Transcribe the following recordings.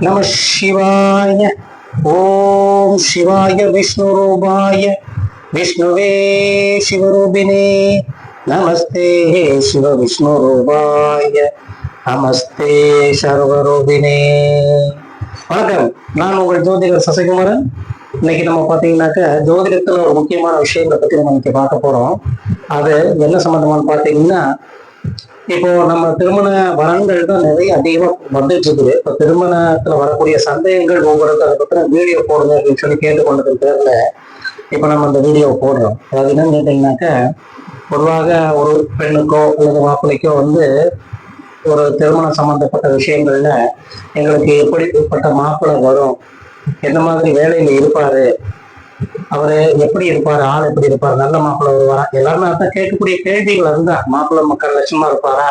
நம சிவாய. ஓம் சிவாய விஷ்ணுரூபாய. விஷ்ணுவே சிவரூபிணே நமஸ்தே சிவ விஷ்ணுரூபாய நமஸ்தே சர்வரூபிணே வணக்கம். நான் உங்கள் ஜோதிடர் சசிகுமாரன். இன்னைக்கு நம்ம பார்த்தீங்கன்னாக்க ஜோதிடத்துல ஒரு முக்கியமான விஷயங்களை பத்தி நம்ம இன்னைக்கு பார்க்க போறோம். அது என்ன சம்பந்தமான்னு பார்த்தீங்கன்னா இப்போ நம்ம திருமண வரன்கள் தான் நிறைய அதிகமா வந்துட்டு இருக்குது இப்போ திருமணத்துல வரக்கூடிய சந்தேகங்கள் ஒவ்வொருத்தரும் அதை பத்தின வீடியோ போடுங்க அப்படின்னு சொல்லி கேட்டுக்கொண்டது பேர்ல இப்ப நம்ம அந்த வீடியோ போடுறோம். அது என்னன்னு கேட்டீங்கன்னாக்க பொதுவாக ஒரு பெண்ணுக்கோ அல்லது மாப்பிள்ளைக்கோ வந்து ஒரு திருமணம் சம்பந்தப்பட்ட விஷயங்கள்ல எங்களுக்கு எப்படிப்பட்ட மாப்பிள்ளை வரும் எந்த மாதிரி வேலையில இருப்பாரு அவரு எப்படி இருப்பாரு ஆள் எப்படி இருப்பாரு நல்ல மாப்பிள்ளை வருவாரா? எல்லாருமே அதான் கேட்கக்கூடிய கேள்விகள் இருந்தா மாப்பிள்ளை மக்கள் லட்சமா இருப்பாரா?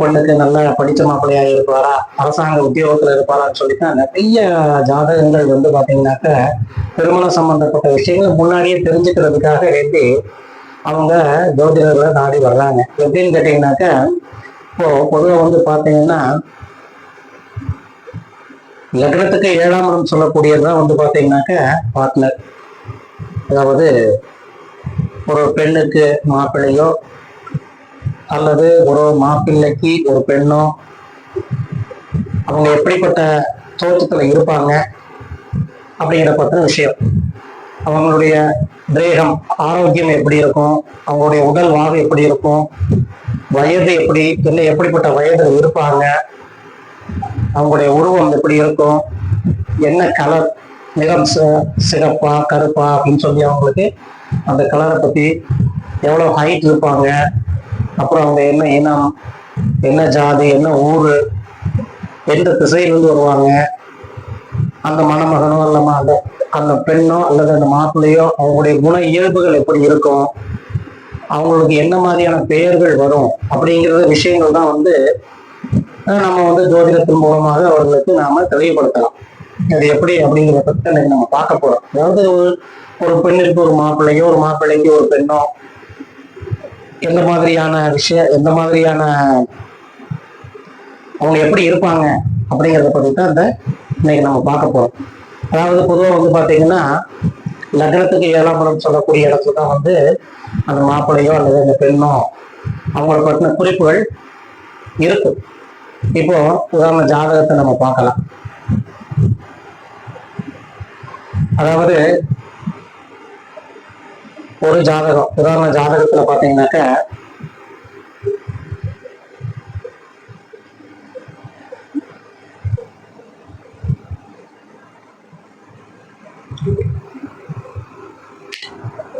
பொண்ணுக்கு நல்ல படிச்ச மாப்பிள்ளையா இருப்பாரா? அரசாங்க உத்தியோகத்துல இருப்பாரான்னு சொல்லித்தான் நிறைய ஜாதகங்கள் வந்து பாத்தீங்கன்னாக்க திருமணம் சம்பந்தப்பட்ட விஷயங்கள் முன்னாடியே தெரிஞ்சுக்கிறதுக்காக வேண்டி அவங்க ஜோதிடர்களை நாடி வர்றாங்க. எப்படின்னு கேட்டீங்கன்னாக்க இப்போ பொதுவாக வந்து பாத்தீங்கன்னா லக்னத்துக்கு ஏழாம் இடம் சொல்லக்கூடியதுதான் வந்து பாத்தீங்கன்னாக்க பார்ட்னர் அதாவது ஒரு பெண்ணுக்கு மாப்பிள்ளையோ அல்லது ஒரு மாப்பிள்ளைக்கு ஒரு பெண்ணோ அவங்க எப்படிப்பட்ட தோற்றத்துல இருப்பாங்க அப்படிங்கிற பற்றின விஷயம். அவங்களுடைய தேகம் ஆரோக்கியம் எப்படி இருக்கும்? அவங்களுடைய உடல் வாழ்வு எப்படி இருக்கும்? வயது எப்படி இல்லை எப்படிப்பட்ட வயதில் இருப்பாங்க? அவங்களுடைய உருவம் எப்படி இருக்கும்? என்ன கலர் நிறம் சிறப்பா கருப்பா அப்படின்னு சொல்லி அவங்களுக்கு அந்த கலரை பத்தி எவ்வளவு ஹைட் இருப்பாங்க அப்புறம் அவங்க என்ன இனம் என்ன ஜாதி என்ன ஊரு எந்த திசையிலிருந்து வருவாங்க அந்த மணமகனோ இல்லாம அந்த அந்த பெண்ணோ அல்லது அந்த மாப்பிள்ளையோ அவங்களுடைய குண இயல்புகள் எப்படி இருக்கும் அவங்களுக்கு என்ன மாதிரியான பெயர்கள் வரும் அப்படிங்கிற விஷயங்கள் தான் வந்து நம்ம வந்து ஜோதிடத்தின் மூலமாக அவர்களுக்கு நாம தெளிவுபடுத்தலாம். அது எப்படி அப்படிங்கிற பத்தி அன்னைக்கு நம்ம பார்க்க போறோம். அதாவது ஒரு ஒரு பெண்ணிற்கு ஒரு மாப்பிள்ளையோ ஒரு மாப்பிள்ளைக்கு ஒரு பெண்ணோ எந்த மாதிரியான விஷயம் எந்த மாதிரியான அவங்க எப்படி இருப்பாங்க அப்படிங்கிறத பத்தி தான் இந்த இன்னைக்கு நம்ம பார்க்க போறோம். அதாவது பொதுவாக வந்து பாத்தீங்கன்னா லக்னத்துக்கு ஏழாம் இடம் சொல்லக்கூடிய இடத்துல தான் வந்து அந்த மாப்பிள்ளையோ அல்லது அந்த பெண்ணோ அவங்கள பற்றின குறிப்புகள் இருக்கும் இப்போ உதாரண ஜாதகத்தை நம்ம பார்க்கலாம். அதாவது ஒரு ஜாதகம் உதாரண ஜாதகத்துல பாத்தீங்கன்னாக்க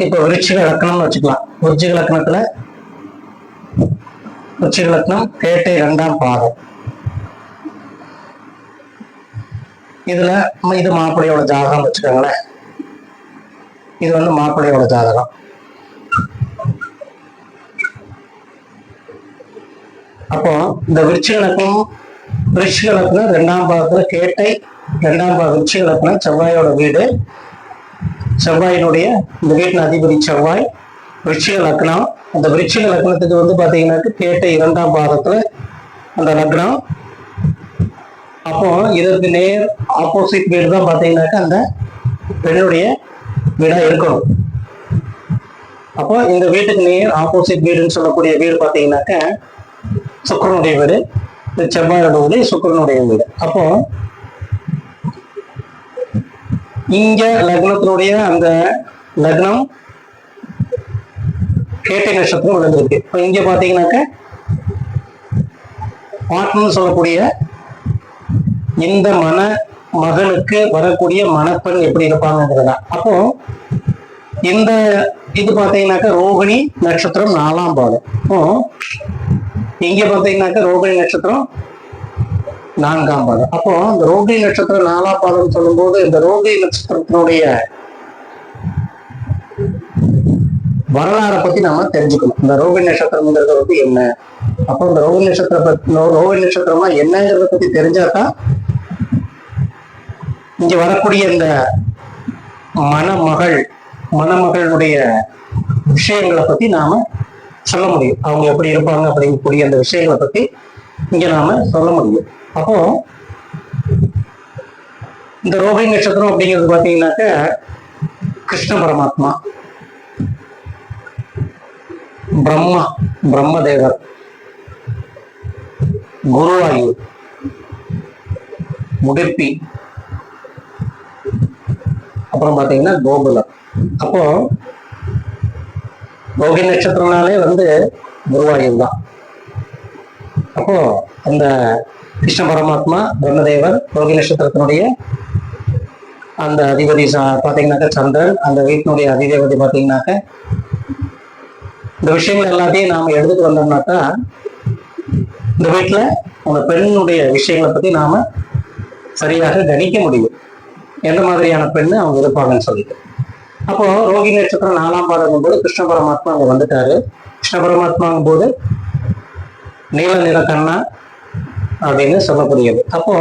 இப்போ விருட்சிக லக்னம்னு வச்சுக்கலாம். விருட்சிக லக்னத்துல விருட்சிக லக்னம் கேட்டை இரண்டாம் பாதம். இதுல ம- இது மாப்பிள்ளையோட ஜாதகம் வச்சுக்கோங்களேன். இது வந்து மாப்பிள்ளையோட ஜாதகம். அப்போ இந்த விருச்சிக லக்னம் விருச்சிக லக்னம் ரெண்டாம் பாதத்துல கேட்டை ரெண்டாம் பாக விருச்சிக செவ்வாயோட வீடு. செவ்வாயினுடைய இந்த வீட்டின் அதிபதி செவ்வாய் விருச்சிக லக்னம். அந்த விருச்சிக லக்னத்துக்கு வந்து பாத்தீங்கன்னாக்கு கேட்டை இரண்டாம் பாகத்துல அந்த லக்னம். அப்போ இதற்கு நேர் ஆப்போசிட் வீடு தான் பாத்தீங்கன்னாக்க அந்த பெண்ணுடைய வீடா இருக்கணும். அப்போ இந்த வீட்டுக்கு நேர் ஆப்போசிட் வீடுன்னு சொல்லக்கூடிய வீடு பாத்தீங்கன்னாக்க சுக்கரனுடைய வீடு இந்த செவ்வாயோட வீடு சுக்கரனுடைய வீடு. அப்போ இங்க லக்னத்தினுடைய அந்த லக்னம் கேட்டை நட்சத்திரம் விழுந்திருக்கு இப்போ இங்க பாத்தீங்கன்னாக்க பாட்னு சொல்லக்கூடிய இந்த மன மகனுக்கு வரக்கூடிய மணப்பெண் எப்படி இருப்பாங்கிறதா அப்போ இந்த இது பாத்தீங்கன்னாக்க ரோகிணி நட்சத்திரம் நாலாம் பாதம் இப்போ இங்க பாத்தீங்கன்னாக்க ரோகிணி நட்சத்திரம் நான்காம் பாதம் அப்போ இந்த ரோகிணி நட்சத்திரம் நாலாம் பாதம் சொல்லும்போது இந்த ரோகிணி நட்சத்திரத்தினுடைய வரலாறை பத்தி நாம தெரிஞ்சுக்கணும். இந்த ரோகிணி நட்சத்திரம்ங்கிறது வந்து என்ன? அப்போ இந்த ரோகிணி நட்சத்திரம் பத்தி ரோகிணி நட்சத்திரமா என்னங்கிறத பத்தி தெரிஞ்சாதான் இங்க வரக்கூடிய இந்த மணமகள் மணமகளுடைய விஷயங்களை பத்தி நாம சொல்ல முடியும். அவங்க எப்படி இருப்பாங்க அப்படிங்கக்கூடிய அந்த விஷயங்களை பத்தி இங்க நாம சொல்ல முடியும். அப்போ இந்த ரோஹிணி நட்சத்திரம் அப்படிங்கிறது பார்த்தீங்கன்னாக்க கிருஷ்ண பரமாத்மா. பிரம்மா பிரம்மதேவர். குருவாயூர். முடிப்பி அப்புறம் பார்த்தீங்கன்னா கோகுலம். அப்போ ரோகி நட்சத்திரம்னாலே வந்து குருவாயூர் தான். அப்போ அந்த கிருஷ்ண பரமாத்மா பிரம்மதேவர் ரோகி நட்சத்திரத்தினுடைய அந்த அதிபதி பார்த்தீங்கன்னாக்க சந்திரன் அந்த வீட்டினுடைய அதிதேவதி பார்த்தீங்கன்னாக்க இந்த விஷயங்கள் எல்லாத்தையும் நாம எடுத்துட்டு வந்தோம்னாக்கா இந்த வீட்டில் அந்த பெண்ணுடைய விஷயங்களை பத்தி நாம சரியாக கணிக்க முடியும். எந்த மாதிரியான பெண்ணு அவங்க இருப்பாங்கன்னு சொல்லிட்டு. அப்போ ரோகி நட்சத்திரம் நாலாம் பாடங்கும் போது கிருஷ்ண பரமாத்மா அங்க வந்துட்டாரு. கிருஷ்ண பரமாத்மாங்கும் போது நீல நிற கண்ணா அப்படின்னு சொல்லக்கூடியது. அப்போ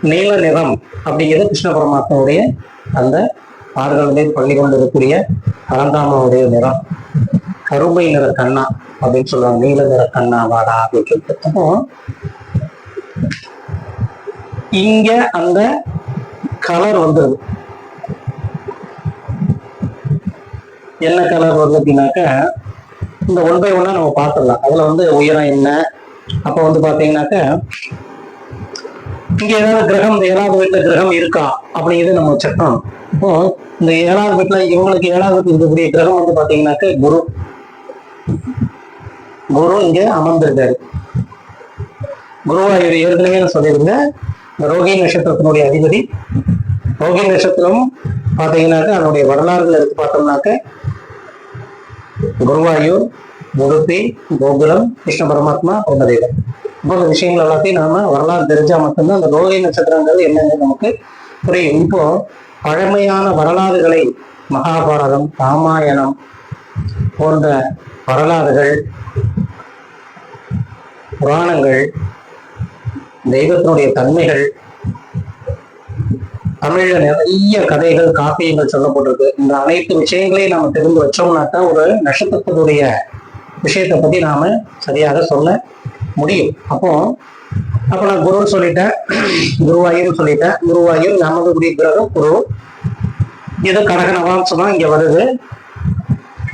நீல நிறம் அப்படிங்கிறது கிருஷ்ண பரமாத்மாவுடைய அந்த ஆறுகளிலே பள்ளி கொண்டு பரந்தாமாவுடைய நிறம். கருமை நிற கண்ணா அப்படின்னு சொல்லுவாங்க. நீல நிற கண்ணா வாடா அப்படின்னு சொல்லிட்டு. அப்போ இங்க அந்த கலர் வந்துருது என்ன கலர் வருது அப்படின்னாக்கா இந்த ஒன் பை ஒன்னா நம்ம பார்த்துடலாம். அதுல வந்து உயரம் என்ன? அப்போ வந்து பாத்தீங்கன்னாக்க இங்க ஏதாவது கிரகம் இந்த ஏழாவது வீட்டுல கிரகம் இருக்கா? அப்படிங்கிறது நம்ம செக் பண்ணணும். இப்போ இந்த ஏழாவது வீட்டுல இவங்களுக்கு ஏழாவது வீட்டுல இருக்கக்கூடிய கிரகம் வந்து பாத்தீங்கன்னாக்க குரு. குரு இங்க அமர்ந்திருக்காரு. குருவாயூர் ஏற்கனவே நான் சொல்லியிருந்தேன் இந்த ரோகி நட்சத்திரத்தினுடைய அதிபதி. ரோகி நட்சத்திரம் பார்த்தீங்கன்னாக்க அதனுடைய வரலாறுகள் எடுத்து பார்த்தோம்னாக்க குருவாயூர் உடுப்பி கோகுலம் கிருஷ்ண பரமாத்மா பிரம்மதேவன். இப்போ விஷயங்கள் எல்லாத்தையும் நாம வரலாறு தெரிஞ்சா மட்டும்தான் அந்த ரோகி நட்சத்திரங்கள் என்னன்னு நமக்கு புரியும். இப்போ பழமையான வரலாறுகளை மகாபாரதம் ராமாயணம் போன்ற வரலாறுகள் புராணங்கள் தெய்வத்தினுடைய தன்மைகள். தமிழ்ல நிறைய கதைகள் காப்பியங்கள் சொல்லப்பட்டிருக்கு. இந்த அனைத்து விஷயங்களையும் நம்ம தெரிந்து வச்சோம்னாக்கா ஒரு நட்சத்திரத்தினுடைய விஷயத்தை பத்தி நாம சரியாக சொல்ல முடியும். அப்போ அப்ப நான் குருன்னு சொல்லிட்டேன். குருவாயூர் சொல்லிட்டேன். குருவாயூர் நமதுடைய கிரகம் குரு. இது கடக நவாம்சமா இங்க வருது.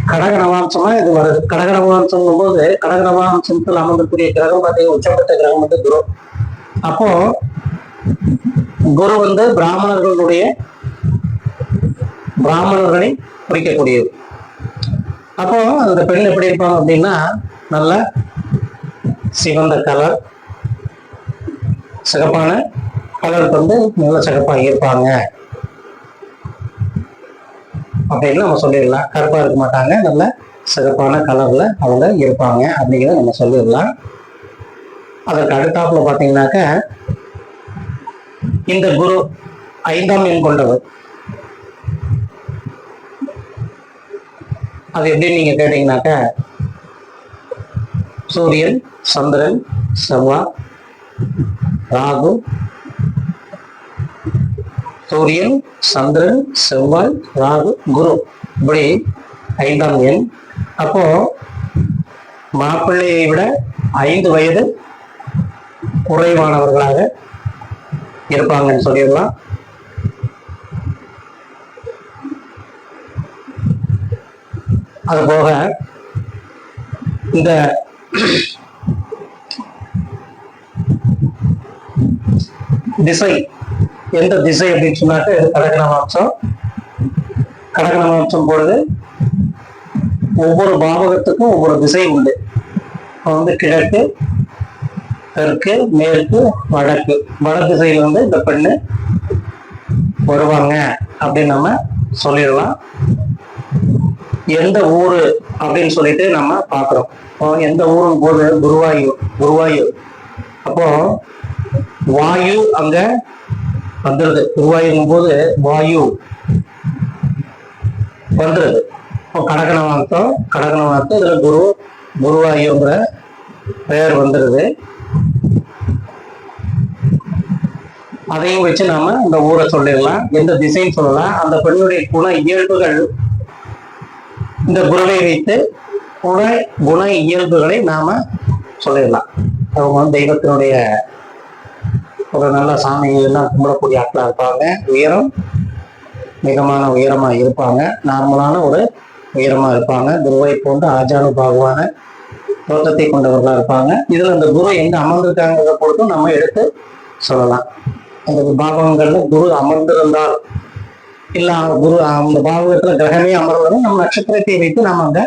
கடக நவாம்சமா இது வருது. கடக நவாம்சம் போது கடக நவாம்சத்தில் அமர்ந்திருக்கக்கூடிய கிரகம் பார்த்தீங்கன்னா உச்சப்பட்ட கிரகம் வந்து குரு. அப்போ குரு வந்து பிராமணர்களுடைய பிராமணர்களை குறிக்கக்கூடியது. அப்போ அந்த பெண் எப்படி இருப்பாங்க அப்படின்னா நல்ல சிவந்த கலர் சிகப்பான கலர் வந்து நல்ல சிகப்பாக இருப்பாங்க. அப்படின்னு நம்ம சொல்லிடலாம். கருப்பா இருக்க மாட்டாங்க. நல்ல சிகப்பான கலர்ல அவங்க இருப்பாங்க அப்படிங்கிறத நம்ம சொல்லிடலாம். அதற்கு அடுத்தாப்புல பாத்தீங்கன்னாக்க இந்த குரு ஐந்தாம் எண் கொண்டவர். அது எப்படின்னு நீங்க கேட்டீங்கன்னாக்க சூரியன் சந்திரன் செவ்வா ராகு சூரியன் சந்திரன் செவ்வாய் ராகு குரு இப்படி ஐந்தாம் எண். அப்போ மாப்பிள்ளையை விட ஐந்து வயது குறைவானவர்களாக இருப்பாங்கன்னு சொல்லிடலாம். அது போக இந்த திசை எந்த திசை அப்படின்னு சொன்னாக்க இது கடகன மாம்சம் கடகன மாம்சம் பொழுது ஒவ்வொரு பாவகத்துக்கும் ஒவ்வொரு திசை உண்டு. வந்து கிழக்கு தெற்கு மேற்கு வடக்கு. வட திசையில வந்து இந்த பெண்ணு வருவாங்க அப்படின்னு நம்ம சொல்லிடலாம். எந்த ஊரு அப்படின்னு சொல்லிட்டு நம்ம பாக்குறோம் இப்போ எந்த ஊரும் போது குருவாயூர் குருவாயூர். அப்போ வாயு அங்க வந்துருது. குருவாயூரும் போது வாயு வந்துருது. இப்போ கடகன வார்த்தம் கடகன வார்த்தம் இதுல குரு குருவாயூங்கிற பெயர் வந்துருது. அதையும் வச்சு நாம இந்த ஊரை சொல்லிடலாம். எந்த திசைன்னு சொல்லலாம். அந்த பெண்ணுடைய குண இயல்புகள் இந்த குருவை வைத்து குண குண இயல்புகளை நாம சொல்லிடலாம். அவங்க வந்து தெய்வத்தினுடைய ஒரு நல்ல சாமியெல்லாம் கும்பிடக்கூடிய ஆட்களா இருப்பாங்க. உயரம் மிகமான உயரமா இருப்பாங்க. நார்மலான ஒரு உயரமா இருப்பாங்க. குருவை போன்று ஆஜானு பாகுவான தோற்றத்தை கொண்டவர்களா இருப்பாங்க. இதுல அந்த குரு எங்க அமர்ந்திருக்காங்கிறத பொறுத்தும் நம்ம எடுத்து சொல்லலாம். அந்த பாவகங்கள்ல குரு அமர்ந்திருந்தால் இல்ல குரு அந்த பாவகத்துல கிரகமே அமர்வதும் நம்ம நட்சத்திரத்தை வைத்து நாம அங்கே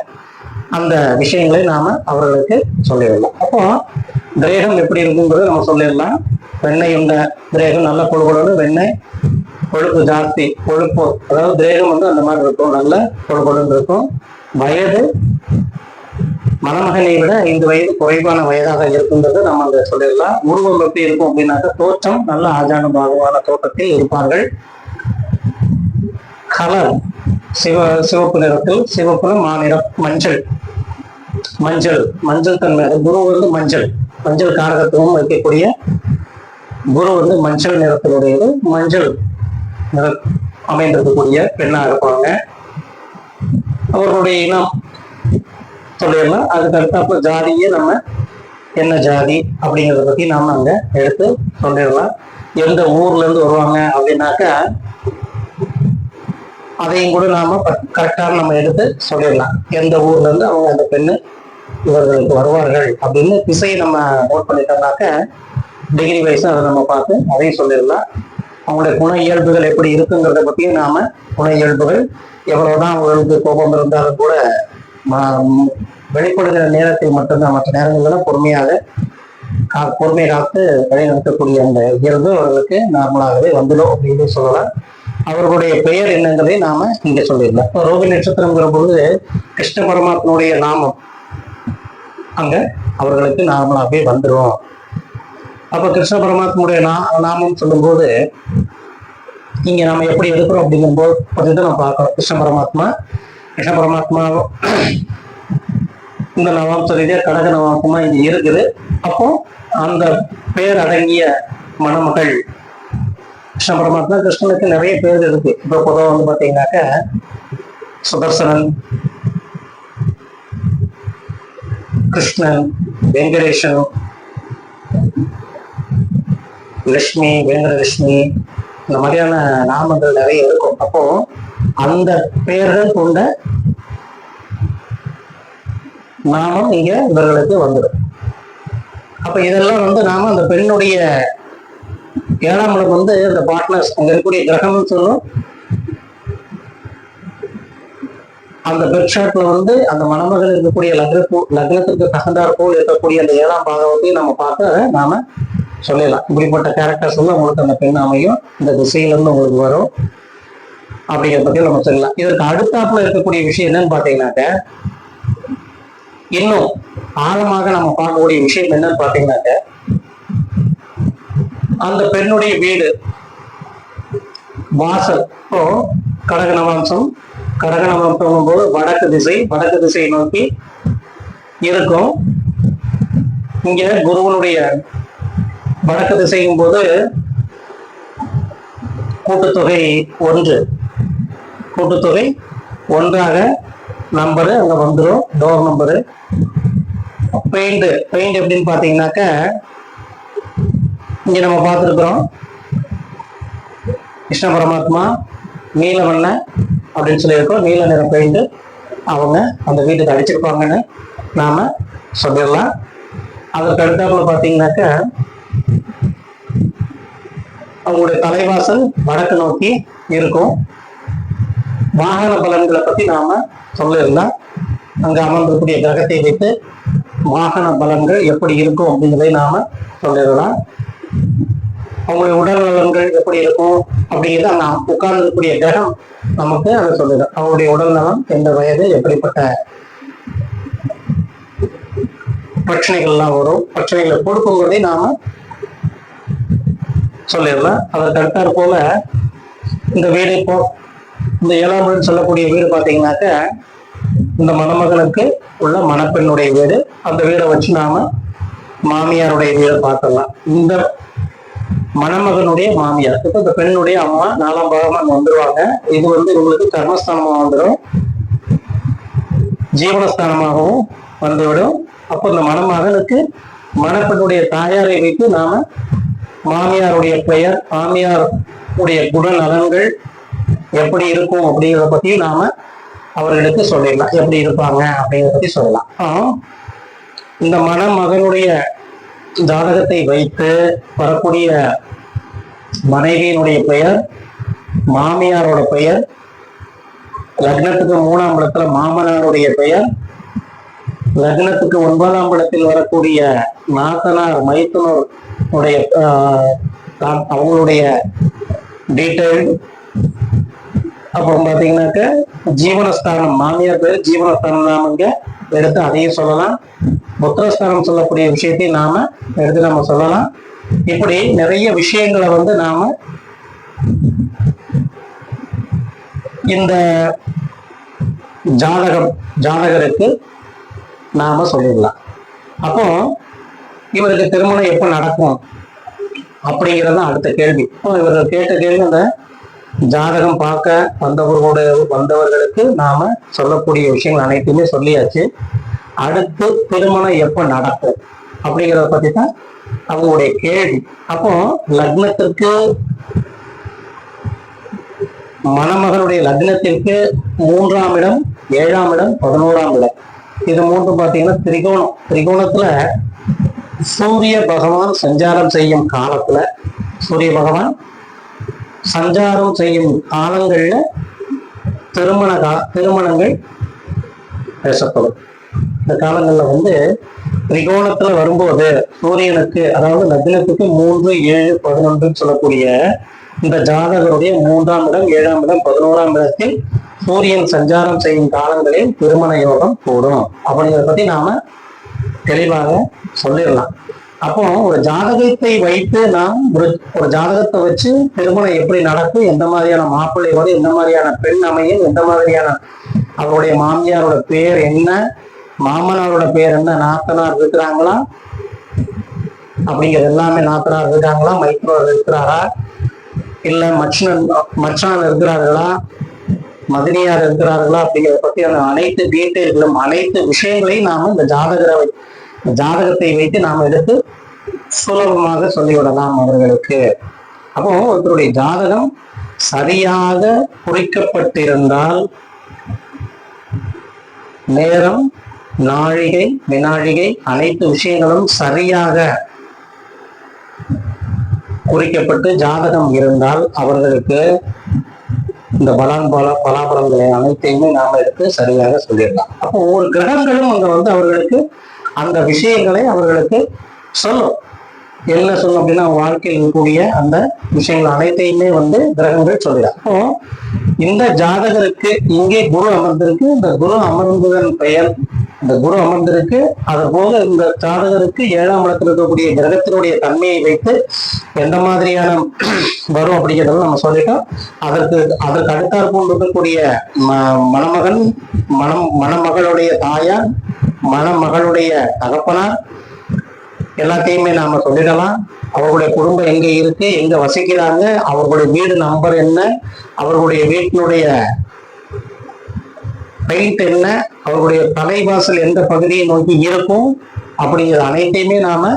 அந்த விஷயங்களை நாம அவர்களுக்கு சொல்லிடலாம். அப்போ கிரேகம் எப்படி இருக்குங்கிறத நம்ம சொல்லிடலாம். வெண்ணெய் உண்ட கிரேகம் நல்ல கொழுகொழுன்னு வெண்ணெய் கொழுப்பு ஜாஸ்தி கொழுப்பு அதாவது கிரேகம் வந்து அந்த மாதிரி இருக்கும். நல்ல கொழுகொழுன்னு இருக்கும். வயது மணமகனை விட ஐந்து வயது குறைவான வயதாக இருக்குன்றது நம்ம அதை சொல்லிடலாம். உருவம் எப்படி இருக்கும் அப்படின்னாக்க தோற்றம் நல்ல ஆஜானு பாகுவான தோற்றத்தில் இருப்பார்கள். கலர் சிவ சிவப்பு நிறத்தில் சிவப்பு மாநிறம் மஞ்சள். மஞ்சள் மஞ்சள் தன்மை குரு வந்து மஞ்சள். மஞ்சள் காரகத்துவம் இருக்கக்கூடிய குரு வந்து மஞ்சள் நிறத்தினுடையது. மஞ்சள் நிற அமைந்திருக்கக்கூடிய பெண்ணா இருப்பாங்க. அவர்களுடைய இனம் சொல்லிடலாம். அதுக்கு அடுத்தாப்புல ஜாதியே நம்ம என்ன ஜாதி அப்படிங்கிறத பத்தி நாம அங்க எடுத்து சொல்லிடலாம். எந்த ஊர்ல இருந்து வருவாங்க அப்படின்னாக்கா அதையும் கூட நாம கரெக்டா நம்ம எடுத்து சொல்லிடலாம். எந்த ஊர்ல இருந்து அவங்க அந்த பெண்ணு இவர்களுக்கு வருவார்கள் அப்படின்னு திசையை நம்ம நோட் பண்ணிட்டோம்னாக்க டிகிரி வைஸ் அதை நம்ம பார்த்து அதையும் சொல்லிடலாம். அவங்களுடைய குண இயல்புகள் எப்படி இருக்குங்கிறத பத்தியும் நாம குண இயல்புகள் எவ்வளவுதான் அவங்களுக்கு கோபம் இருந்தாலும் கூட வெளிப்படுகிற நேரத்தில் மட்டும்தான் மற்ற நேரங்கள்லாம் பொறுமையாக கா- பொறுமை காத்து வழிநடத்தக்கூடிய அந்த இயல்பு அவர்களுக்கு நார்மலாகவே வந்துடும் அப்படின்னு சொல்லலாம். அவர்களுடைய பெயர் என்னங்கிறதை நாம இங்க சொல்லிடலாம். இப்போ ரோகி நட்சத்திரங்கிற பொழுது கிருஷ்ண பரமாத்மனுடைய நாமம். அங்க அவர்களுக்கு நார்மலாகவே வந்துடும் அப்ப கிருஷ்ண பரமாத்மனுடைய நா நாமம் சொல்லும்போது இங்க நம்ம எப்படி எடுக்கிறோம் அப்படிங்கும்போது கொஞ்சம் நம்ம பார்க்கணும். கிருஷ்ண பரமாத்மா கிருஷ்ண பரமாத்மா இந்த நவாம்ச ரீதியா கடக நவாம்சமா இங்க இருக்குது. அப்போ அந்த பேர் அடங்கிய மணமகள் கிருஷ்ண பரமாத்மா கிருஷ்ணனுக்கு நிறைய பேர் இருக்கு. இப்போ பொதுவாக வந்து பாத்தீங்கன்னாக்க சுதர்சனன் கிருஷ்ணன் வெங்கடேஷன் லட்சுமி வெங்கடலட்சுமி இந்த மாதிரியான நாமங்கள் நிறைய இருக்கும். அப்போ அந்த பெயர்கள் கொண்ட நாமம் இங்க இவர்களுக்கு வந்துடும். அப்ப இதெல்லாம் வந்து நாம அந்த பெண்ணுடைய ஏழாம் இடம் வந்து இந்த பார்ட்னர்ஸ் அங்க இருக்கக்கூடிய கிரகம்னு சொல்லும். அந்த பெட்ஷாட்ல வந்து அந்த மணமகள் இருக்கக்கூடிய லக்னத்து லக்னத்திற்கு தகுந்தாற் போல் இருக்கக்கூடிய அந்த ஏழாம் பாகவத்தையும் நம்ம பார்த்து அதை நாம சொல்லலாம். இப்படிப்பட்ட கேரக்டர்ஸ் வந்து உங்களுக்கு அந்த பெண் அமையும். இந்த திசையில இருந்து உங்களுக்கு வரும். அப்படிங்கிறத பத்தி நம்ம சொல்லலாம். இதற்கு அடுத்தாப்புல இருக்கக்கூடிய விஷயம் என்னன்னு பாத்தீங்கன்னாக்க இன்னும் ஆழமாக நம்ம பார்க்கக்கூடிய விஷயம் என்னன்னு பாத்தீங்கன்னாக்க அந்த பெண்ணுடைய வீடு வாசல். இப்போ கடக நவாம்சம் கடக போது வடக்கு திசை வடக்கு திசையை நோக்கி இருக்கும். இங்க குருவனுடைய வடக்கு திசையும் போது கூட்டுத்தொகை ஒன்று. கூட்டுத்தொகை ஒன்றாக நம்பரு அங்க வந்துடும் டோர் நம்பரு பெயிண்ட் பெயிண்ட் எப்படின்னு பார்த்தீங்கன்னாக்க இங்க நம்ம பார்த்துருக்குறோம். கிருஷ்ண பரமாத்மா நீல வண்ண அப்படின்னு சொல்லியிருக்கோம். நீல நிற பெயிண்ட் அவங்க அந்த வீட்டுக்கு அடிச்சிருப்பாங்கன்னு நாம சொல்லிடலாம். அதற்கு அடுத்தாப்புல பார்த்தீங்கன்னாக்க அவங்களுடைய தலைவாசல் வடக்கு நோக்கி இருக்கும். வாகன பலன்களை பத்தி நாம சொல்லியிருந்தோம் அங்க அமர்ந்திருக்கக்கூடிய கிரகத்தை வைத்து வாகன பலன்கள் எப்படி இருக்கும் அப்படிங்கிறதை நாம சொல்லிடலாம். அவங்களுடைய உடல் நலன்கள் எப்படி இருக்கும் அப்படிங்கிறது அங்க உட்கார்ந்து இருக்கக்கூடிய கிரகம் நமக்கு அதை சொல்லிடும் அவருடைய உடல் நலம் எந்த வயது எப்படிப்பட்ட பிரச்சனைகள்லாம் வரும் பிரச்சனைகளை கொடுக்குங்கிறதை நாம சொல்லிடலாம். அதற்கு அடுத்தாற் போல இந்த வீடு போ இந்த ஏழாம் வீடு சொல்லக்கூடிய வீடு பார்த்தீங்கன்னாக்க இந்த மணமகனுக்கு உள்ள மணப்பெண்ணுடைய வீடு. அந்த வீடை வச்சு நாம மாமியாருடைய வீடை பார்க்கலாம் இந்த மணமகனுடைய மாமியார் இப்போ இந்த பெண்ணுடைய அம்மா நாலாம் பாகமா வந்துருவாங்க. இது வந்து இவங்களுக்கு கர்மஸ்தானமா வந்துடும் ஜீவனஸ்தானமாகவும் வந்துவிடும். அப்போ இந்த மணமகனுக்கு மணப்பெண்ணுடைய தாயாரை வைத்து நாம மாமியாருடைய பெயர் மாமியார் உடைய குணநலன்கள் எப்படி இருக்கும் அப்படிங்கிறத பத்தியும் நாம அவர்களுக்கு சொல்லிடலாம். எப்படி இருப்பாங்க அப்படிங்கிறத பத்தி சொல்லலாம். இந்த மணமகனுடைய ஜாதகத்தை வைத்து வரக்கூடிய மனைவியினுடைய பெயர் மாமியாரோட பெயர் லக்னத்துக்கு மூணாம் இடத்துல மாமனாருடைய பெயர் லக்னத்துக்கு ஒன்பதாம் இடத்தில் வரக்கூடிய நாத்தனார் மைத்துனர் உடைய ஆஹ், அவங்களுடைய டீட்டெயில் அப்புறம் பாத்தீங்கன்னாக்க ஜீவனஸ்தானம் மாமியார் பேர் ஜீவனஸ்தானம் நாம இங்க எடுத்து அதையும் சொல்லலாம். புத்திரஸ்தானம் சொல்லக்கூடிய விஷயத்தையும் நாம எடுத்து நம்ம சொல்லலாம். இப்படி நிறைய விஷயங்களை வந்து நாம இந்த ஜாதகம் ஜாதகருக்கு நாம சொல்லிடலாம். அப்போ இவருக்கு திருமணம் எப்போ நடக்கும் அப்படிங்கிறது அடுத்த கேள்வி. இப்போ இவர்கள் கேட்ட கேள்வி அந்த ஜாதகம் பார்க்க வந்தவர்களுடைய வந்தவர்களுக்கு நாம சொல்லக்கூடிய விஷயங்கள் அனைத்துமே சொல்லியாச்சு. அடுத்து திருமணம் எப்ப நடக்கும் அப்படிங்கிறத பத்தி தான் அவங்களுடைய கேள்வி. அப்போ லக்னத்திற்கு மணமகனுடைய லக்னத்திற்கு மூன்றாம் இடம் ஏழாம் இடம் பதினோராம் இடம். இது மூன்று பார்த்தீங்கன்னா திரிகோணம். திரிகோணத்துல சூரிய பகவான் சஞ்சாரம் செய்யும் காலத்துல சூரிய பகவான் சஞ்சாரம் செய்யும் காலங்கள்ல திருமண கா திருமணங்கள் பேசப்படும். இந்த காலங்கள்ல வந்து திரிகோணத்துல வரும்போது சூரியனுக்கு அதாவது லக்னத்துக்கு மூன்று ஏழு பதினொன்றுன்னு சொல்லக்கூடிய இந்த ஜாதகருடைய மூன்றாம் இடம் ஏழாம் இடம் பதினோராம் இடத்தில் சூரியன் சஞ்சாரம் செய்யும் காலங்களில் திருமண யோகம் கூடும். அப்படிங்கிறத பத்தி நாம தெளிவாக சொல்லிடலாம். அப்போ ஒரு ஜாதகத்தை வைத்து நாம் ஒரு ஒரு ஜாதகத்தை வச்சு திருமணம் எப்படி நடக்கும் எந்த மாதிரியான மாப்பிள்ளை எந்த மாதிரியான பெண் அமையும் எந்த மாதிரியான அவருடைய மாமியாரோட பேர் என்ன மாமனாரோட பேர் என்ன நாத்தனார் இருக்கிறாங்களா? அப்படிங்கிறது எல்லாமே நாத்தனார் இருக்காங்களா மைத்ரோர் இருக்கிறாரா? இல்ல மச்சனன் மச்சான் இருக்கிறார்களா? மதினியார் இருக்கிறார்களா? அப்படிங்கிறத பத்தி அனைத்து டீட்டெயில்களும் அனைத்து விஷயங்களையும் நாம இந்த ஜாதகரை ஜாதகத்தை வைத்து நாம் எடுத்து சுலபமாக சொல்லிவிடலாம் அவர்களுக்கு. அப்போ ஒருத்தருடைய ஜாதகம் சரியாக குறிக்கப்பட்டிருந்தால் நேரம் நாழிகை வினாழிகை அனைத்து விஷயங்களும் சரியாக குறிக்கப்பட்டு ஜாதகம் இருந்தால் அவர்களுக்கு இந்த பலான் பல பலாபலங்களை அனைத்தையுமே நாம எடுத்து சரியாக சொல்லிடலாம். அப்போ ஒவ்வொரு கிரகங்களும் அங்க வந்து அவர்களுக்கு அந்த விஷயங்களை அவர்களுக்கு சொல்லும். என்ன சொல்லும் அப்படின்னா வாழ்க்கையில் இருக்கக்கூடிய அந்த விஷயங்கள் அனைத்தையுமே வந்து கிரகங்கள் சொல்லிடும் அப்போ இந்த ஜாதகருக்கு இங்கே குரு அமர்ந்திருக்கு இந்த குரு அமர்ந்ததன் பெயர் இந்த குரு அமர்ந்திருக்கு அது போக இந்த ஜாதகருக்கு ஏழாம் இடத்தில் இருக்கக்கூடிய கிரகத்தினுடைய தன்மையை வைத்து எந்த மாதிரியான வரும் அப்படிங்கிறத நம்ம சொல்லிட்டோம். அதற்கு அதற்கு அடுத்தாற்போல் இருக்கக்கூடிய ம- மணமகன் மணம் மணமகளுடைய தாயார் மணமகளுடைய தகப்பனார் எல்லாத்தையுமே நாம சொல்லிடலாம். அவர்களுடைய குடும்பம் எங்க இருக்கு எங்க வசிக்கிறாங்க அவர்களுடைய வீடு நம்பர் என்ன அவர்களுடைய வீட்டினுடைய பெயிண்ட் என்ன அவர்களுடைய தலைவாசல் எந்த பகுதியை நோக்கி இருக்கும் அப்படிங்கிற அனைத்தையுமே நாம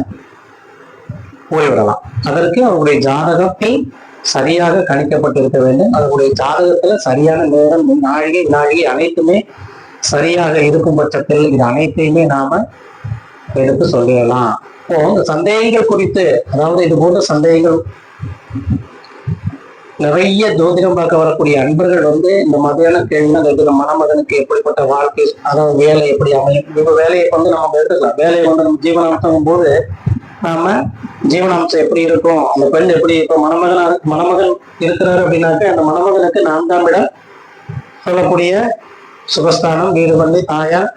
போய்விடலாம் அதற்கு அவர்களுடைய ஜாதகத்தில் சரியாக கணிக்கப்பட்டிருக்க வேண்டும். அவருடைய ஜாதகத்துல சரியான நேரம் நாழிகை நாழிகை அனைத்துமே சரியாக இருக்கும் பட்சத்தில் இது அனைத்தையுமே நாம எடுத்து சொல்லிடலாம். இப்போ இந்த சந்தேகங்கள் குறித்து அதாவது இது போன்ற சந்தேகங்கள் நிறைய ஜோதிடம் பார்க்க வரக்கூடிய அன்பர்கள் வந்து இந்த மாதிரியான கேள்விகள் மணமகனுக்கு எப்படிப்பட்ட வாழ்க்கை அதாவது வேலை எப்படி அமையும்? இப்ப வேலையை வந்து நம்ம எடுத்துக்கலாம். வேலையை வந்து நம்ம ஜீவனாம்சம் போது நாம ஜீவனாம்சம் எப்படி இருக்கும்? அந்த பெண் எப்படி இப்போ மணமகனா மணமகன் இருக்கிறாரு அப்படின்னாக்க அந்த மணமகனுக்கு நான்காம் இடம் சொல்லக்கூடிய சுகஸ்தானம் வீடு வந்து தாயார்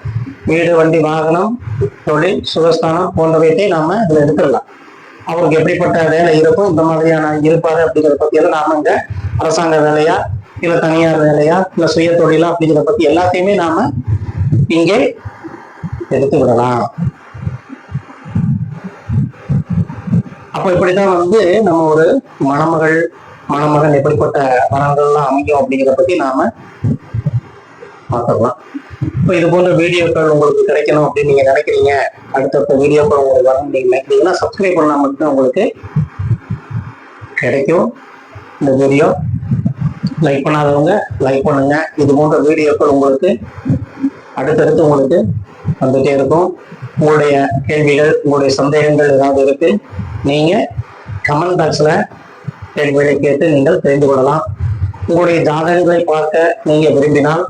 வீடு வண்டி வாகனம் தொழில் சுகஸ்தானம் போன்றவற்றை நாம இதுல எடுத்துடலாம். அவருக்கு எப்படிப்பட்ட வேலை இருக்கும் இந்த மாதிரியான இருப்பாரு அப்படிங்கிறத பத்தி எல்லாம் நாம இங்க அரசாங்க வேலையா இல்ல தனியார் வேலையா இல்ல சுய தொழிலா அப்படிங்கிறத பத்தி எல்லாத்தையுமே நாம இங்கே எடுத்து விடலாம். அப்போ இப்படிதான் வந்து நம்ம ஒரு மணமகள் மணமகன் எப்படிப்பட்ட மனங்கள்லாம் அமையும் அப்படிங்கிறத பத்தி நாம பார்த்துடலாம். இப்போ இது போன்ற வீடியோக்கள் உங்களுக்கு கிடைக்கணும் அப்படின்னு நீங்கள் நினைக்கிறீங்க அடுத்தடுத்த வீடியோக்கள் உங்களுக்கு வரணும் நீங்கள் நினைக்கிறீங்கன்னா சப்ஸ்கிரைப் பண்ணால் மட்டும் உங்களுக்கு கிடைக்கும் இந்த வீடியோ. லைக் பண்ணாதவங்க லைக் பண்ணுங்க. இது போன்ற வீடியோக்கள் உங்களுக்கு அடுத்தடுத்து உங்களுக்கு வந்துட்டே இருக்கும். உங்களுடைய கேள்விகள் உங்களுடைய சந்தேகங்கள் ஏதாவது இருக்கு நீங்க கமெண்ட் பாக்ஸ்ல கேள்விகளை கேட்டு நீங்கள் தெரிந்து கொள்ளலாம். உங்களுடைய ஜாதகங்களை பார்க்க நீங்க விரும்பினால்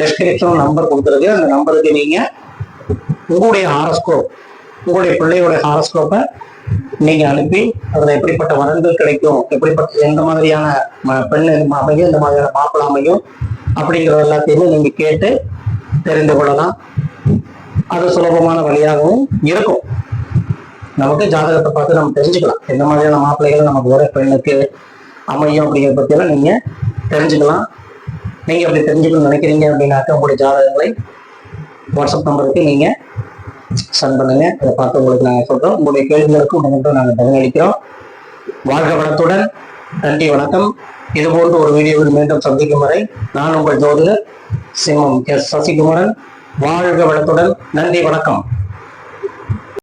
டெஸ்கிரிப்ஷன் நம்பர் கொடுத்துருக்கு அந்த நம்பருக்கு நீங்க உங்களுடைய ஹாரஸ்கோப் உங்களுடைய பிள்ளையோட ஹாரஸ்கோப்பை நீங்க அனுப்பி அதுல எப்படிப்பட்ட வரன்கள் கிடைக்கும் எப்படிப்பட்ட எந்த மாதிரியான பெண் அமையும் எந்த மாதிரியான மாப்பிள்ளை அமையும் அப்படிங்கிறது எல்லாத்தையுமே நீங்க கேட்டு தெரிந்து கொள்ளலாம். அது சுலபமான வழியாகவும் இருக்கும். நமக்கு ஜாதகத்தை பார்த்து நம்ம தெரிஞ்சுக்கலாம். எந்த மாதிரியான மாப்பிள்ளைகள் நமக்கு வர பெண்ணுக்கு அமையும் அப்படிங்கிறத பற்றியெல்லாம் நீங்க தெரிஞ்சுக்கலாம். நீங்க அப்படி தெரிஞ்சுக்கணும்னு நினைக்கிறீங்க அப்படின்னாக்க உங்களுடைய ஜாதகங்களை வாட்ஸ்அப் நம்பருக்கு நீங்க சென்ட் பண்ணுங்க. அதை பார்த்து உங்களுக்கு நாங்கள் சொல்றோம். உங்களுடைய கேள்விகளுக்கு உடனே நாங்கள் பதிலளிக்கிறோம் வாழ்க வளத்துடன். நன்றி வணக்கம். இது போன்ற ஒரு வீடியோவில் மீண்டும் சந்திக்கும் வரை நான் உங்கள் ஜோதிடர் சிம்மம் எஸ் சசிகுமரன். வாழ்க வளத்துடன். நன்றி வணக்கம்.